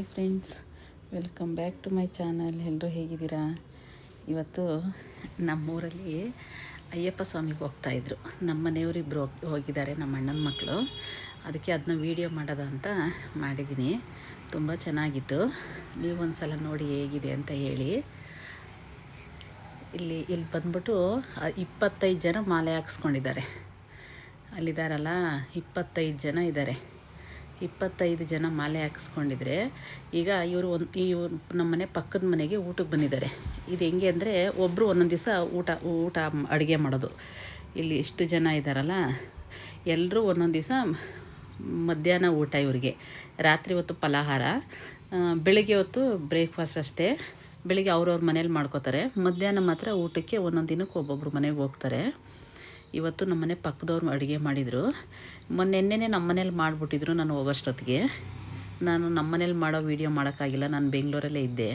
Hi friends, welcome back to my channel. ಎಲ್ಲರೂ ಹೇಗಿದ್ದೀರಾ? ಇವತ್ತು ನಮ್ಮೂರಲ್ಲಿ ಅಯ್ಯಪ್ಪ ಸ್ವಾಮಿಗೆ ಹೋಗ್ತಾಯಿದ್ರು ನಮ್ಮ ಮನೆಯವರಿಬ್ಬರು ಹೋಗಿ, ಹೋಗಿದ್ದಾರೆ ನಮ್ಮ ಅಣ್ಣನ ಮಕ್ಕಳು. ಅದಕ್ಕೆ ಅದನ್ನ ವೀಡಿಯೋ ಮಾಡೋದ ಅಂತ ಮಾಡಿದ್ದೀನಿ. ತುಂಬ ಚೆನ್ನಾಗಿತ್ತು. ನೀವು ಒಂದು ಸಲ ನೋಡಿ ಹೇಗಿದೆ ಅಂತ ಹೇಳಿ. ಇಲ್ಲಿ ಇಲ್ಲಿ ಬಂದ್ಬಿಟ್ಟು ಇಪ್ಪತ್ತೈದು ಜನ ಮಾಲೆ ಹಾಕ್ಸ್ಕೊಂಡಿದ್ದಾರೆ. ಅಲ್ಲಿದ್ದಾರಲ್ಲ, ಇಪ್ಪತ್ತೈದು ಜನ ಇದ್ದಾರೆ. ಇಪ್ಪತ್ತೈದು ಜನ ಮಾಲೆ ಹಾಕಿಸ್ಕೊಂಡಿದ್ರೆ ಈಗ ಇವರು ಒಂದು ಈ ನಮ್ಮ ಮನೆ ಪಕ್ಕದ ಮನೆಗೆ ಊಟಕ್ಕೆ ಬಂದಿದ್ದಾರೆ. ಇದು ಹೆಂಗೆ ಅಂದರೆ ಒಬ್ಬರು ಒಂದೊಂದು ದಿವಸ ಊಟ ಊಟ ಅಡುಗೆ ಮಾಡೋದು. ಇಲ್ಲಿ ಇಷ್ಟು ಜನ ಇದ್ದಾರಲ್ಲ ಎಲ್ಲರೂ ಒಂದೊಂದು ದಿವಸ ಮಧ್ಯಾಹ್ನ ಊಟ ಇವರಿಗೆ. ರಾತ್ರಿ ಹೊತ್ತು ಫಲಾಹಾರ ಬೆಳಿಗ್ಗೆ ಹೊತ್ತು ಬ್ರೇಕ್ಫಾಸ್ಟ್ ಅಷ್ಟೇ. ಬೆಳಿಗ್ಗೆ ಅವ್ರವ್ರ ಮನೇಲಿ ಮಾಡ್ಕೋತಾರೆ. ಮಧ್ಯಾಹ್ನ ಮಾತ್ರ ಊಟಕ್ಕೆ ಒಂದೊಂದು ದಿನಕ್ಕೆ ಒಬ್ಬೊಬ್ರು ಮನೆಗೆ ಹೋಗ್ತಾರೆ. ಇವತ್ತು ನಮ್ಮ ಮನೆ ಪಕ್ಕದವ್ರು ಅಡುಗೆ ಮಾಡಿದರು. ಮೊನ್ನೆನ್ನೆ ನಮ್ಮ ಮನೇಲಿ ಮಾಡಿಬಿಟ್ಟಿದ್ರು ನಾನು ಹೋಗೋಷ್ಟೊತ್ತಿಗೆ. ನಾನು ನಮ್ಮ ಮನೇಲಿ ಮಾಡೋ ವೀಡಿಯೋ ಮಾಡೋಕ್ಕಾಗಿಲ್ಲ, ನಾನು ಬೆಂಗಳೂರಲ್ಲೇ ಇದ್ದೆ.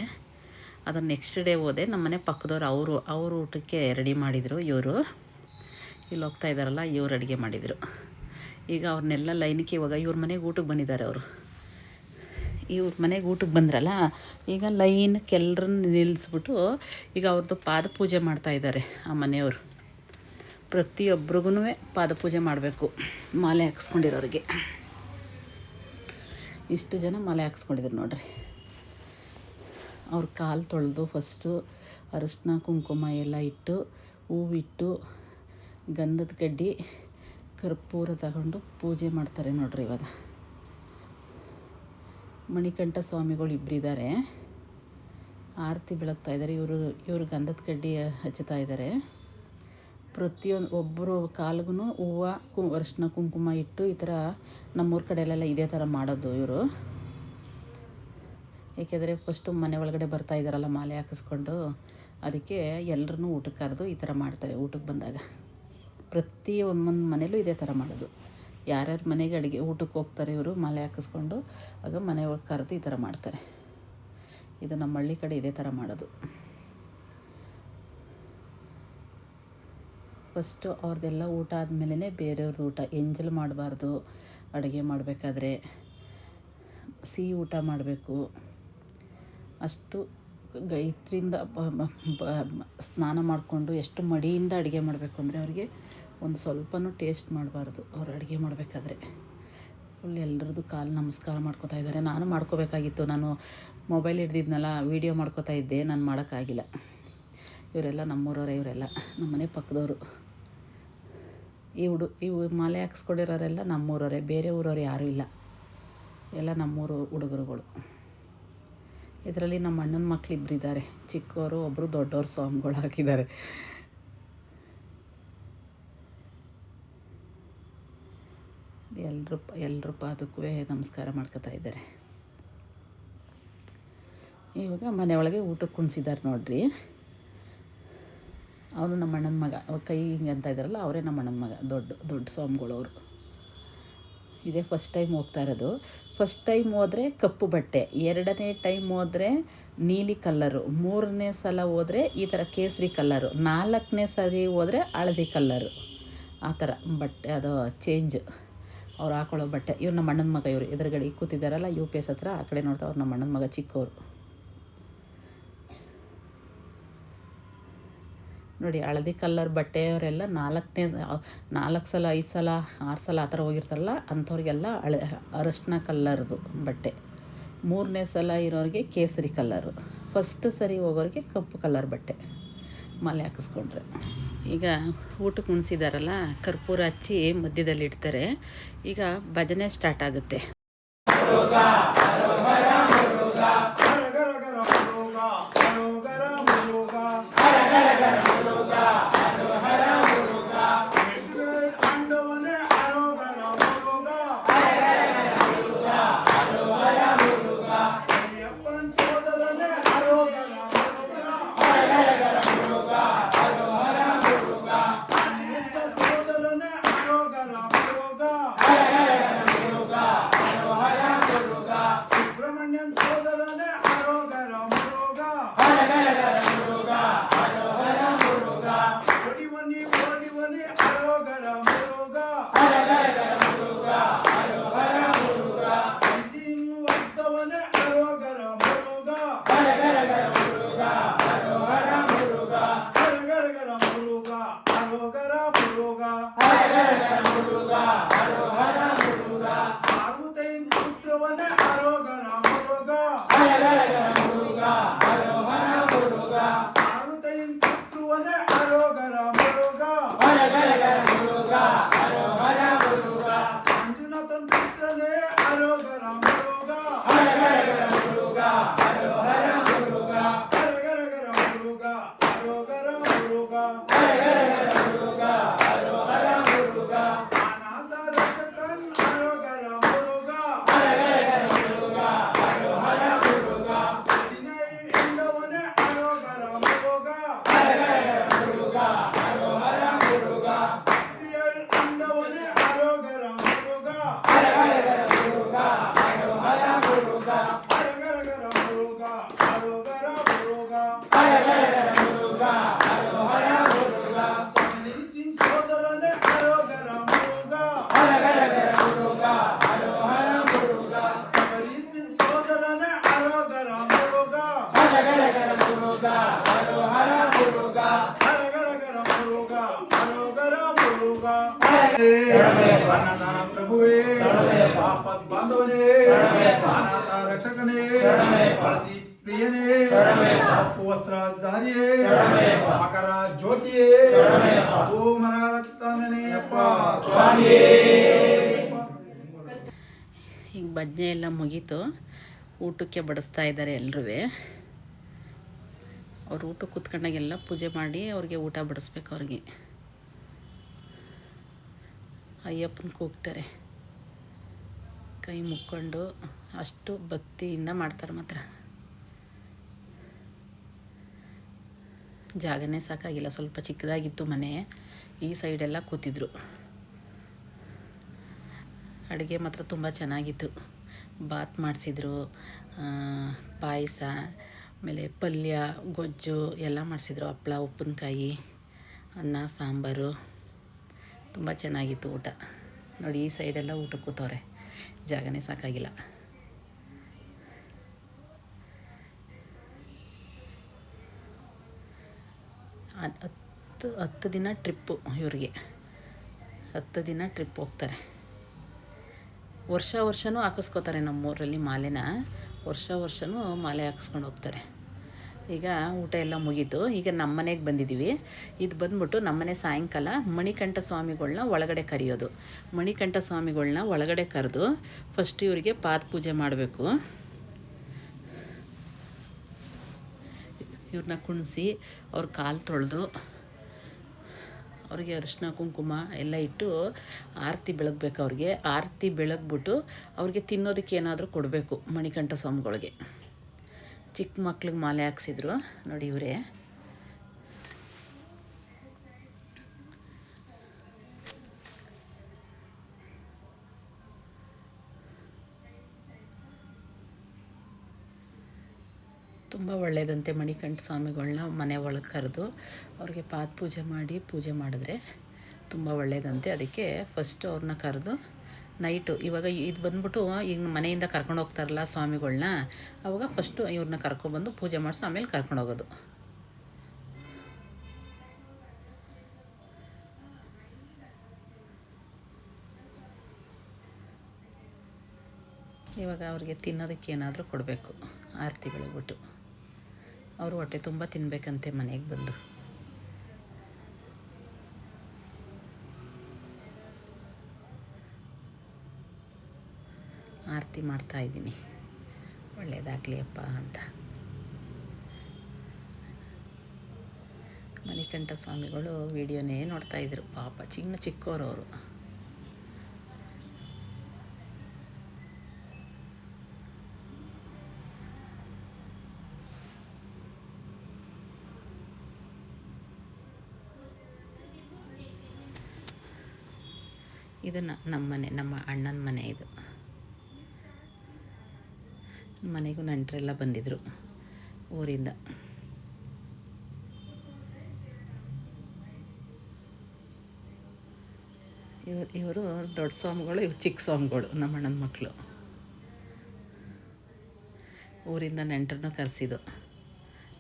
ಅದನ್ನು ನೆಕ್ಸ್ಟ್ ಡೇ ಹೋದೆ, ನಮ್ಮ ಮನೆ ಪಕ್ಕದವ್ರು ಅವರು, ಅವ್ರ ಊಟಕ್ಕೆ ರೆಡಿ ಮಾಡಿದರು ಇವರು. ಇಲ್ಲಿ ಹೋಗ್ತಾ ಇದ್ದಾರಲ್ಲ, ಇವ್ರು ಅಡುಗೆ ಮಾಡಿದರು. ಈಗ ಅವ್ರನ್ನೆಲ್ಲ ಲೈನ್ಗೆ ಇವಾಗ ಇವ್ರ ಮನೆಗೆ ಊಟಕ್ಕೆ ಬಂದಿದ್ದಾರೆ ಅವರು. ಇವ್ರ ಮನೆಗೆ ಊಟಕ್ಕೆ ಬಂದ್ರಲ್ಲ, ಈಗ ಲೈನಕ್ಕೆ ಎಲ್ಲರನ್ನ ನಿಲ್ಲಿಸ್ಬಿಟ್ಟು ಈಗ ಅವ್ರದ್ದು ಪಾದ ಪೂಜೆ ಮಾಡ್ತಾಯಿದ್ದಾರೆ ಆ ಮನೆಯವರು. ಪ್ರತಿಯೊಬ್ರಿಗೂ ಪಾದಪೂಜೆ ಮಾಡಬೇಕು. ಮಾಲೆ ಹಾಕ್ಸ್ಕೊಂಡಿರೋರಿಗೆ. ಇಷ್ಟು ಜನ ಮಾಲೆ ಹಾಕ್ಸ್ಕೊಂಡಿದ್ರು ನೋಡ್ರಿ. ಅವ್ರ ಕಾಲು ತೊಳೆದು ಫಸ್ಟು ಅರಶಿನ, ಕುಂಕುಮ ಎಲ್ಲ ಇಟ್ಟು, ಹೂವಿಟ್ಟು, ಗಂಧದ ಕಡ್ಡಿ, ಕರ್ಪೂರ ತಗೊಂಡು ಪೂಜೆ ಮಾಡ್ತಾರೆ ನೋಡ್ರಿ ಇವಾಗ. ಮಣಿಕಂಠ ಸ್ವಾಮಿಗಳು ಇಬ್ಬರಿದ್ದಾರೆ ಆರತಿ ಬೆಳಗ್ತಾ ಇದ್ದಾರೆ ಇವರು ಇವರು ಗಂಧದ ಕಡ್ಡಿ ಹಚ್ಚುತ್ತಾ ಇದ್ದಾರೆ ಪ್ರತಿಯೊಂದು ಒಬ್ಬರು ಕಾಲ್ಗೂ ಹೂವು, ಕು ಅರಿಶಿನ ಕುಂಕುಮ ಇಟ್ಟು ಈ ಥರ ನಮ್ಮೂರ ಕಡೆಯಲ್ಲೆಲ್ಲ ಇದೇ ಥರ ಮಾಡೋದು ಇವರು. ಏಕೆಂದರೆ ಫಸ್ಟು ಮನೆ ಒಳಗಡೆ ಬರ್ತಾ ಇದ್ದಾರಲ್ಲ ಮಾಲೆ ಹಾಕಿಸ್ಕೊಂಡು, ಅದಕ್ಕೆ ಎಲ್ಲರನ್ನೂ ಊಟಕ್ಕೆ ಕರೆದು ಈ ಥರ ಮಾಡ್ತಾರೆ ಊಟಕ್ಕೆ ಬಂದಾಗ. ಪ್ರತಿ ಒಂದೊಂದು ಮನೇಲೂ ಇದೇ ಥರ ಮಾಡೋದು. ಯಾರ್ಯಾರ ಮನೆಗೆ ಅಡುಗೆ, ಊಟಕ್ಕೆ ಹೋಗ್ತಾರೆ ಇವರು ಮಾಲೆ ಹಾಕಿಸ್ಕೊಂಡು, ಆಗ ಮನೆ ಒಳಗೆ ಕರೆದು ಈ ಥರ ಮಾಡ್ತಾರೆ. ಇದು ನಮ್ಮ ಹಳ್ಳಿ ಕಡೆ ಇದೇ ಥರ ಮಾಡೋದು. ಫಸ್ಟು ಅವ್ರದ್ದೆಲ್ಲ ಊಟ ಆದಮೇಲೆ ಬೇರೆಯವ್ರದ್ದು ಊಟ. ಎಂಜಲ್ ಮಾಡಬಾರ್ದು ಅಡುಗೆ ಮಾಡಬೇಕಾದ್ರೆ. ಸಿಹಿ ಊಟ ಮಾಡಬೇಕು. ಅಷ್ಟು ಗೈತ್ರಿಂದ ಸ್ನಾನ ಮಾಡಿಕೊಂಡು ಎಷ್ಟು ಮಡಿಯಿಂದ ಅಡುಗೆ ಮಾಡಬೇಕು ಅಂದರೆ ಅವರಿಗೆ ಒಂದು ಸ್ವಲ್ಪನೂ ಟೇಸ್ಟ್ ಮಾಡಬಾರ್ದು ಅವ್ರು ಅಡುಗೆ ಮಾಡಬೇಕಾದ್ರೆ. ಫುಲ್ ಎಲ್ಲರದ್ದು ಕಾಲು ನಮಸ್ಕಾರ ಮಾಡ್ಕೋತಾ ಇದ್ದಾರೆ. ನಾನು ಮಾಡ್ಕೋಬೇಕಾಗಿತ್ತು. ನಾನು ಮೊಬೈಲ್ ಹಿಡ್ದಿದ್ನಲ್ಲ, ವೀಡಿಯೋ ಮಾಡ್ಕೋತಾ ಇದ್ದೆ. ನಾನು ಮಾಡೋಕ್ಕಾಗಿಲ್ಲ. ಇವರೆಲ್ಲ ನಮ್ಮೂರವರೇ, ಇವರೆಲ್ಲ. ನಮ್ಮ ಮನೆ ಪಕ್ಕದವರು. ಈ ಹುಡು ಇವು ಮಾಲೆ ಹಾಕ್ಸ್ಕೊಂಡಿರೋರೆಲ್ಲ ನಮ್ಮೂರವರೇ, ಬೇರೆ ಊರವ್ರು ಯಾರೂ ಇಲ್ಲ. ಎಲ್ಲ ನಮ್ಮೂರು ಹುಡುಗರುಗಳು. ಇದರಲ್ಲಿ ನಮ್ಮ ಅಣ್ಣನ ಮಕ್ಳು ಇಬ್ಬರಿದ್ದಾರೆ ಚಿಕ್ಕವರು ಒಬ್ಬರು ದೊಡ್ಡವರು ಸ್ವಾಮಿಗಳು ಹಾಕಿದ್ದಾರೆ ಎಲ್ಲರೂ ಎಲ್ಲರೂ ಪಾದಕ್ಕೂ ನಮಸ್ಕಾರ ಮಾಡ್ಕೋತಾ ಇದ್ದಾರೆ. ಇವಾಗ ಮನೆಯೊಳಗೆ ಊಟಕ್ಕೆ ಕುಣಿಸಿದ್ದಾರೆ ನೋಡ್ರಿ. ಅವನು ನಮ್ಮ ಅಣ್ಣನ ಮಗ. ಕೈ ಹಿಂಗೆ ಅಂತ ಇದ್ದಾರಲ್ಲ ಅವರೇ ನಮ್ಮ ಅಣ್ಣನ ಮಗ. ದೊಡ್ಡ ದೊಡ್ಡ ಸ್ವಾಮಿಗಳು ಅವರು ಇದೇ ಫಸ್ಟ್ ಟೈಮ್ ಹೋಗ್ತಾ ಇರೋದು. ಫಸ್ಟ್ ಟೈಮ್ ಹೋದರೆ ಕಪ್ಪು ಬಟ್ಟೆ, ಎರಡನೇ ಟೈಮ್ ಹೋದರೆ ನೀಲಿ ಕಲ್ಲರು, ಮೂರನೇ ಸಲ ಹೋದರೆ ಈ ಥರ ಕೇಸರಿ ಕಲ್ಲರು, ನಾಲ್ಕನೇ ಸರಿ ಹೋದರೆ ಹಳದಿ ಕಲ್ಲರು. ಆ ಥರ ಬಟ್ಟೆ, ಅದು ಚೇಂಜ್ ಅವ್ರು ಹಾಕೊಳ್ಳೋ ಬಟ್ಟೆ. ಇವ್ರು ನಮ್ಮ ಅಣ್ಣನ ಮಗ ಇವರು. ಎದುರುಗಡೆ ಕೂತಿದ್ದಾರಲ್ಲ ಯು ಪಿ ಎಸ್ ಹತ್ರ, ಆ ಕಡೆ ನೋಡ್ತಾ ಅವ್ರು ನಮ್ಮ ಅಣ್ಣನ ಮಗ ಚಿಕ್ಕವರು. ನೋಡಿ ಹಳದಿ ಕಲ್ಲರ್ ಬಟ್ಟೆಯವರೆಲ್ಲ ನಾಲ್ಕನೇ ನಾಲ್ಕು ಸಲ, ಐದು ಸಲ, ಆರು ಸಲ ಆ ಥರ ಹೋಗಿರ್ತಾರಲ್ಲ, ಅಂಥವ್ರಿಗೆಲ್ಲ ಹಳೆ, ಅರಶಿನ ಕಲ್ಲರ್ದು ಬಟ್ಟೆ. ಮೂರನೇ ಸಲ ಇರೋರಿಗೆ ಕೇಸರಿ ಕಲ್ಲರು. ಫಸ್ಟ್ ಸರಿ ಹೋಗೋರಿಗೆ ಕಪ್ಪು ಕಲರ್ ಬಟ್ಟೆ. ಮಾಲೆ ಹಾಕಿಸ್ಕೊಂಡ್ರೆ. ಈಗ ಊಟಕ್ಕೆ ಉಣಿಸಿದಾರಲ್ಲ, ಕರ್ಪೂರ ಹಚ್ಚಿ ಮಧ್ಯದಲ್ಲಿ ಇಡ್ತಾರೆ. ಈಗ ಭಜನೆ ಸ್ಟಾರ್ಟ್ ಆಗುತ್ತೆ. మురుగా హరోగర మురుగా హరోగర మురుగా ಅನ್ನದಾನ ಪ್ರಭುವೇ ಆಪತ್ ಬಾಂಧವನೇ, ಅನಾಥ ರಕ್ಷಕನೇ, ಬಳಸಿ ಪ್ರಿಯನೇ, ಕಪ್ಪು ವಸ್ತ್ರಧಾರಿಯೇ ಮಕರ ಜ್ಯೋತಿಯೇ ಓಮರ ರಚಿತಾನನೆಯಪ್ಪ ಸ್ವಾಮಿಯೇ. ಈಗ ಭಜನೆ ಎಲ್ಲ ಮುಗೀತು. ಊಟಕ್ಕೆ ಬಡಿಸ್ತಾ ಇದ್ದಾರೆ ಎಲ್ಲರೂ ಅವ್ರು ಊಟಕ್ಕೆ ಕೂತ್ಕೊಂಡಾಗೆಲ್ಲ ಪೂಜೆ ಮಾಡಿ ಅವ್ರಿಗೆ ಊಟ ಬಡಿಸ್ಬೇಕು ಅವ್ರಿಗೆ. ಅಯ್ಯಪ್ಪನ ಕೂಗ್ತಾರೆ. ಕೈ ಮುಕ್ಕೊಂಡು ಅಷ್ಟು ಭಕ್ತಿಯಿಂದ ಮಾಡ್ತಾರೆ ಮಾತ್ರ. ಜಾಗನೇ ಸಾಕಾಗಿಲ್ಲ, ಸ್ವಲ್ಪ ಚಿಕ್ಕದಾಗಿತ್ತು ಮನೆ, ಈ ಸೈಡೆಲ್ಲ ಕೂತಿದ್ರು. ಅಡುಗೆ ಮಾತ್ರ ತುಂಬ ಚೆನ್ನಾಗಿತ್ತು. ಬಾತ್ ಮಾಡಿಸಿದ್ರು ಪಾಯಸ, ಆಮೇಲೆ ಪಲ್ಯ, ಗೊಜ್ಜು ಎಲ್ಲ ಮಾಡಿಸಿದ್ರು, ಹಪ್ಳ, ಉಪ್ಪಿನಕಾಯಿ, ಅನ್ನ, ಸಾಂಬಾರು. ತುಂಬ ಚೆನ್ನಾಗಿತ್ತು ಊಟ. ನೋಡಿ, ಈ ಸೈಡೆಲ್ಲ ಊಟ ಕೂತವ್ರೆ. ಜಾಗನೇ ಸಾಕಾಗಿಲ್ಲ. ಹತ್ತು ಹತ್ತು ದಿನ ಟ್ರಿಪ್ಪು ಇವ್ರಿಗೆ. ಹತ್ತು ದಿನ ಟ್ರಿಪ್ ಹೋಗ್ತಾರೆ. ವರ್ಷ ವರ್ಷವೂ ಹಾಕಿಸ್ಕೋತಾರೆ ನಮ್ಮೂರಲ್ಲಿ ಮಾಲೆನ. ವರ್ಷ ವರ್ಷವೂ ಮಾಲೆ ಹಾಕಿಸ್ಕೊಂಡು ಹೋಗ್ತಾರೆ. ಈಗ ಊಟ ಎಲ್ಲ ಮುಗೀತು. ಈಗ ನಮ್ಮ ಮನೆಗೆ ಬಂದಿದ್ದೀವಿ ಇದು ಬಂದ್ಬಿಟ್ಟು ನಮ್ಮನೆ ಸಾಯಂಕಾಲ ಮಣಿಕಂಠ ಸ್ವಾಮಿಗಳನ್ನ ಒಳಗಡೆ ಕರೆಯೋದು. ಮಣಿಕಂಠ ಸ್ವಾಮಿಗಳನ್ನ ಒಳಗಡೆ ಕರೆದು ಫಸ್ಟ್ ಇವರಿಗೆ ಪಾದ ಪೂಜೆ ಮಾಡಬೇಕು. ಇವ್ರನ್ನ ಕುಣಿಸಿ ಅವ್ರ ಕಾಲು ತೊಳೆದು ಅವ್ರಿಗೆ ಅರಿಶಿನ, ಕುಂಕುಮ ಎಲ್ಲ ಇಟ್ಟು ಆರತಿ ಬೆಳಗ್ಬೇಕು ಅವ್ರಿಗೆ. ಆರತಿ ಬೆಳಗ್ಬಿಟ್ಟು ಅವ್ರಿಗೆ ತಿನ್ನೋದಕ್ಕೆ ಏನಾದರೂ ಕೊಡಬೇಕು ಮಣಿಕಂಠ ಸ್ವಾಮಿಗಳಿಗೆ ಚಿಕ್ಕ ಮಕ್ಳಿಗೆ ಮಾಲೆ ಹಾಕ್ಸಿದ್ರು. ನೋಡಿ ಇವರೇ. ತುಂಬ ಒಳ್ಳೆಯದಂತೆ ಮಣಿಕಂಠ ಸ್ವಾಮಿಗಳನ್ನ ಮನೆ ಒಳಗೆ ಕರೆದು ಅವ್ರಿಗೆ ಪಾದ ಪೂಜೆ ಮಾಡಿ ಪೂಜೆ ಮಾಡಿದ್ರೆ ತುಂಬ ಒಳ್ಳೆಯದಂತೆ ಅದಕ್ಕೆ ಫಸ್ಟು ಅವ್ರನ್ನ ಕರೆದು ನೈಟು. ಇವಾಗ ಇದು ಬಂದ್ಬಿಟ್ಟು ಈಗ ಮನೆಯಿಂದ ಕರ್ಕೊಂಡು ಹೋಗ್ತಾರಲ್ಲ ಸ್ವಾಮಿಗಳನ್ನ ಅವಾಗ ಫಸ್ಟು ಇವ್ರನ್ನ ಕರ್ಕೊಂಡ್ಬಂದು ಪೂಜೆ ಮಾಡಿಸಿ ಆಮೇಲೆ ಕರ್ಕೊಂಡು ಹೋಗೋದು. ಇವಾಗ ಅವ್ರಿಗೆ ತಿನ್ನೋದಕ್ಕೆ ಏನಾದರೂ ಕೊಡಬೇಕು. ಆರತಿ ಬೆಳಗ್ಬಿಟ್ಟು. ಅವರು ಹೊಟ್ಟೆ ತುಂಬ ತಿನ್ನಬೇಕಂತೆ ಮನೆಗೆ ಬಂದು. ಆರತಿ ಮಾಡ್ತಾ ಇದ್ದೀನಿ. ಒಳ್ಳೇದಾಗಲಿ ಅಪ್ಪ ಅಂತ. ಮಣಿಕಂಠ ಸ್ವಾಮಿಗಳು ವಿಡಿಯೋನೇ ನೋಡ್ತಾ ಇದ್ರು. ಪಾಪ ಚಿನ್ನ ಚಿಕ್ಕವರು ಅವರು ಇದು ನ- ನಮ್ಮ ಮನೆ ನಮ್ಮ ಅಣ್ಣನ ಮನೆ ಇದು. ಮನೆಗೂ ನೆಂಟರೆಲ್ಲ ಬಂದಿದ್ದರು ಊರಿಂದ. ಇವ್ರು, ಇವರು ದೊಡ್ಡ ಸ್ವಾಮಿಗಳು, ಇವ್ರು ಚಿಕ್ಕ ಸ್ವಾಮಿಗಳು ನಮ್ಮ ಅಣ್ಣನ ಮಕ್ಕಳು ಊರಿಂದ ನೆಂಟ್ರನ್ನೂ ಕರೆಸಿದ್ದು.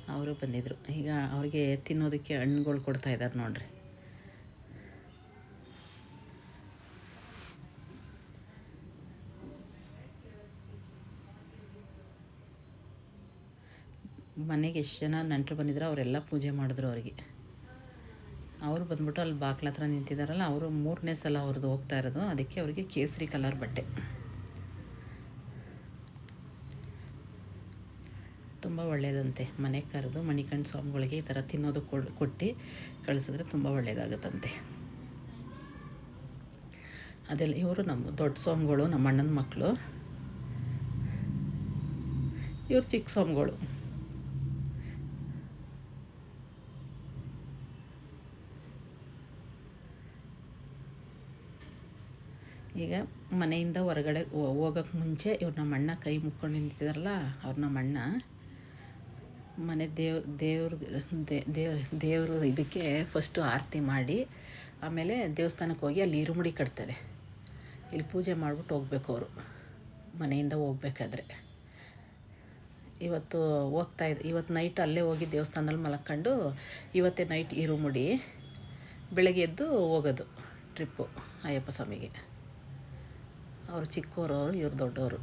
ಅವರು ಬಂದಿದ್ದರು ಈಗ ಅವ್ರಿಗೆ ತಿನ್ನೋದಕ್ಕೆ ಹಣ್ಣುಗಳು ಕೊಡ್ತಾ ಇದ್ದಾರೆ ನೋಡ್ರಿ. ಮನೆಗೆ ಎಷ್ಟು ಜನ ನೆಂಟರು ಬಂದಿದ್ರು ಅವರೆಲ್ಲ ಪೂಜೆ ಮಾಡಿದ್ರು ಅವರಿಗೆ. ಅವರು ಬಂದ್ಬಿಟ್ಟು ಅಲ್ಲಿ ಬಾಕ್ಲ ಹತ್ರ ನಿಂತಿದ್ದಾರಲ್ಲ ಅವರು ಮೂರನೇ ಸಲ ಅವ್ರದ್ದು ಹೋಗ್ತಾ ಇರೋದು. ಅದಕ್ಕೆ ಅವರಿಗೆ ಕೇಸರಿ ಕಲರ್ ಬಟ್ಟೆ. ತುಂಬ ಒಳ್ಳೆಯದಂತೆ ಮನೆಗೆ ಕರೆದು ಮಣಿಕಂಠ ಸ್ವಾಮಿಗಳಿಗೆ ಈ ಥರ ತಿನ್ನೋದು ಕೊಟ್ಟು ಕಳಿಸಿದ್ರೆ ತುಂಬ ಒಳ್ಳೆಯದಾಗುತ್ತಂತೆ ಅದೆಲ್ಲ ಇವರು ನಮ್ಮ ದೊಡ್ಡ ಸ್ವಾಮಿಗಳು, ನಮ್ಮ ಅಣ್ಣನ ಮಕ್ಕಳು ಇವರು ಚಿಕ್ಕ ಸ್ವಾಮಿಗಳು. ಈಗ ಮನೆಯಿಂದ ಹೊರಗಡೆ ಹೋಗೋಕ್ಕೆ ಮುಂಚೆ ಇವ್ರು ನಮ್ಮ ಅಣ್ಣ ಕೈ ಮುಕ್ಕೊಂಡು ನಿಂತಿದ್ದಾರಲ್ಲ ಅವ್ರು ನಮ್ಮ ಅಣ್ಣ ಮನೆ ದೇವ್, ದೇವ್ರ ದೇವ್, ದೇವರು ಇದಕ್ಕೆ ಫಸ್ಟು ಆರತಿ ಮಾಡಿ, ಆಮೇಲೆ ದೇವಸ್ಥಾನಕ್ಕೆ ಹೋಗಿ ಅಲ್ಲಿ ಇರುಮುಡಿ ಕಟ್ತಾರೆ. ಇಲ್ಲಿ ಪೂಜೆ ಮಾಡಿಬಿಟ್ಟು ಹೋಗ್ಬೇಕು ಅವರು, ಮನೆಯಿಂದ ಹೋಗ್ಬೇಕಾದ್ರೆ. ಇವತ್ತು ಹೋಗ್ತಾ ಇದ್ದ ಇವತ್ತು ನೈಟ್ ಅಲ್ಲೇ ಹೋಗಿ ದೇವಸ್ಥಾನದಲ್ಲಿ ಮಲ್ಕೊಂಡು, ಇವತ್ತೇ ನೈಟ್ ಇರುಮುಡಿ ಬೆಳಗ್ಗೆ ಎದ್ದು ಹೋಗೋದು ಟ್ರಿಪ್ಪು ಅಯ್ಯಪ್ಪ ಸ್ವಾಮಿಗೆ. ಅವರು ಚಿಕ್ಕವರು ಇವ್ರು ದೊಡ್ಡವರು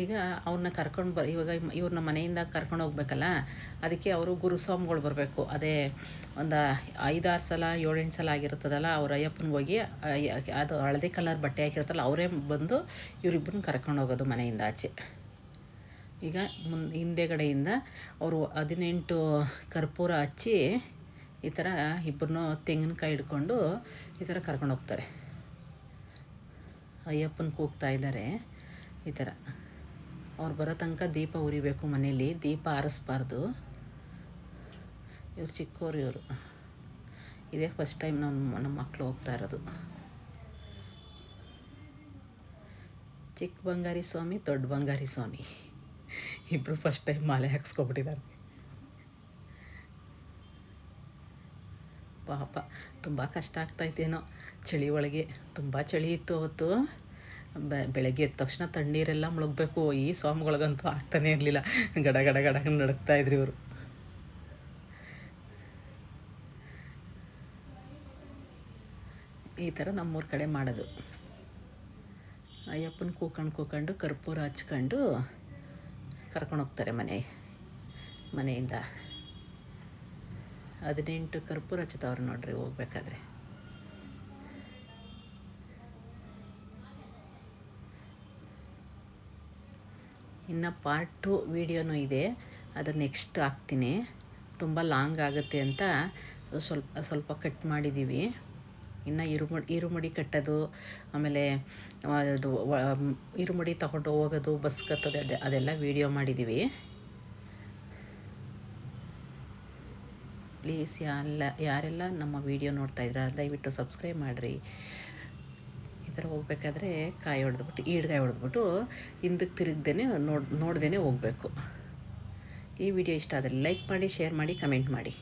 ಈಗ ಅವ್ರನ್ನ ಕರ್ಕೊಂಡು ಬರ್, ಇವಾಗ ಇವ್ರನ್ನ ಮನೆಯಿಂದ ಕರ್ಕೊಂಡು ಹೋಗ್ಬೇಕಲ್ಲ, ಅದಕ್ಕೆ ಅವರು ಗುರುಸ್ವಾಮಿಗಳು ಬರಬೇಕು. ಅದೇ ಒಂದು ಐದಾರು ಸಲ, ಏಳೆಂಟು ಸಲ ಆಗಿರ್ತದಲ್ಲ ಅವ್ರ ಅಯ್ಯಪ್ಪನಿಗೆ ಹೋಗಿ ಅದು ಹಳದಿ ಕಲರ್ ಬಟ್ಟೆ ಹಾಕಿರ್ತಲ್ಲ ಅವರೇ ಬಂದು ಇವರಿಬ್ಬರನ್ನ ಕರ್ಕೊಂಡು ಹೋಗೋದು ಮನೆಯಿಂದ ಆಚೆ. ಈಗ ಮುನ್, ಹಿಂದೆಗಡೆಯಿಂದ ಅವರು ಹದಿನೆಂಟು ಕರ್ಪೂರ ಹಚ್ಚಿ ಈ ಥರ ಇಬ್ಬರನ್ನೂ ತೆಂಗಿನಕಾಯಿ ಹಿಡ್ಕೊಂಡು ಈ ಥರ ಕರ್ಕೊಂಡು ಹೋಗ್ತಾರೆ. ಅಯ್ಯಪ್ಪನ ಕೂಗ್ತಾ ಇದ್ದಾರೆ ಈ ಥರ. ಅವ್ರು ಬರೋ ತನಕ ದೀಪ ಉರಿಬೇಕು ಮನೇಲಿ ದೀಪ ಆರಿಸ್ಬಾರ್ದು. ಇವ್ರು ಚಿಕ್ಕವರು ಇವರು. ಇದೇ ಫಸ್ಟ್ ಟೈಮ್ ನಮ್ಮ ನಮ್ಮ ಮಕ್ಕಳು ಹೋಗ್ತಾ ಇರೋದು. ಚಿಕ್ಕ ಬಂಗಾರಿ ಸ್ವಾಮಿ, ದೊಡ್ಡ ಬಂಗಾರಿ ಸ್ವಾಮಿ. ಇಬ್ಬರು ಫಸ್ಟ್ ಟೈಮ್ ಮಾಲೆ ಹಾಕ್ಸ್ಕೊಬಿಟ್ಟಿದ್ದಾರೆ. ಪಾಪ, ತುಂಬ ಕಷ್ಟ ಆಗ್ತಾಯ್ತೇನೋ ಚಳಿ ಒಳಗೆ ತುಂಬ ಚಳಿ ಇತ್ತು ಅವತ್ತು. ಬೆಳಗ್ಗೆ ಎದ್ದ ತಕ್ಷಣ ತಣ್ಣೀರೆಲ್ಲ ಮುಳುಗಬೇಕು. ಈ ಸ್ವಾಮಿಗಳಿಗಂತೂ ಆಗ್ತಾನೇ ಇರಲಿಲ್ಲ. ಗಡ ಗಡ ಗಡ ನಡಕ್ತಾ ಇದ್ರು ಇವರು. ಈ ಥರ ನಮ್ಮೂರ ಕಡೆ ಮಾಡೋದು. ಅಯ್ಯಪ್ಪನ ಕೂಕಂಡು ಕೂಕೊಂಡು, ಕರ್ಪೂರ ಹಚ್ಕೊಂಡು ಕರ್ಕೊಂಡು ಹೋಗ್ತಾರೆ ಮನೆ, ಮನೆಯಿಂದ. ಹದಿನೆಂಟು ಕರ್ಪೂರ ಹಚ್ಚುತ್ತವ್ರು ನೋಡ್ರಿ ಹೋಗ್ಬೇಕಾದ್ರೆ. ಇನ್ನು ಪಾರ್ಟ್ ಟು ವೀಡಿಯೋನೂ ಇದೆ. ಅದು ನೆಕ್ಸ್ಟ್ ಹಾಕ್ತೀನಿ. ತುಂಬ ಲಾಂಗ್ ಆಗುತ್ತೆ ಅಂತ ಸ್ವಲ್ಪ ಸ್ವಲ್ಪ ಕಟ್ ಮಾಡಿದ್ದೀವಿ. ಇನ್ನು ಇರುಮುಡಿ ಇರುಮುಡಿ ಕಟ್ಟೋದು, ಆಮೇಲೆ ಅದು ಇರುಮುಡಿ ತಗೊಂಡು ಹೋಗೋದು, ಬಸ್ ಕತ್ತೋದು ಅದೆ, ಅದೆಲ್ಲ ವೀಡಿಯೋ ಮಾಡಿದ್ದೀವಿ ಪ್ಲೀಸ್ ಎಲ್ಲ ಯಾರೆಲ್ಲ ನಮ್ಮ ವೀಡಿಯೋ ನೋಡ್ತಾ ಇದ್ರೆ, ದಯವಿಟ್ಟು ಸಬ್ಸ್ಕ್ರೈಬ್ ಮಾಡಿರಿ. ಈ ಥರ ಹೋಗ್ಬೇಕಾದ್ರೆ ಕಾಯಿ ಹೊಡೆದ್ಬಿಟ್ಟು, ಈಡ್ಗಾಯಿ ಹೊಡೆದ್ಬಿಟ್ಟು ಹಿಂದಕ್ಕೆ ತಿರುಗ್ದೇ ನೋಡ್ ನೋಡ್ದೇ ಹೋಗಬೇಕು. ಈ ವಿಡಿಯೋ ಇಷ್ಟ ಆದರೆ ಲೈಕ್ ಮಾಡಿ ಶೇರ್ ಮಾಡಿ ಕಮೆಂಟ್ ಮಾಡಿ.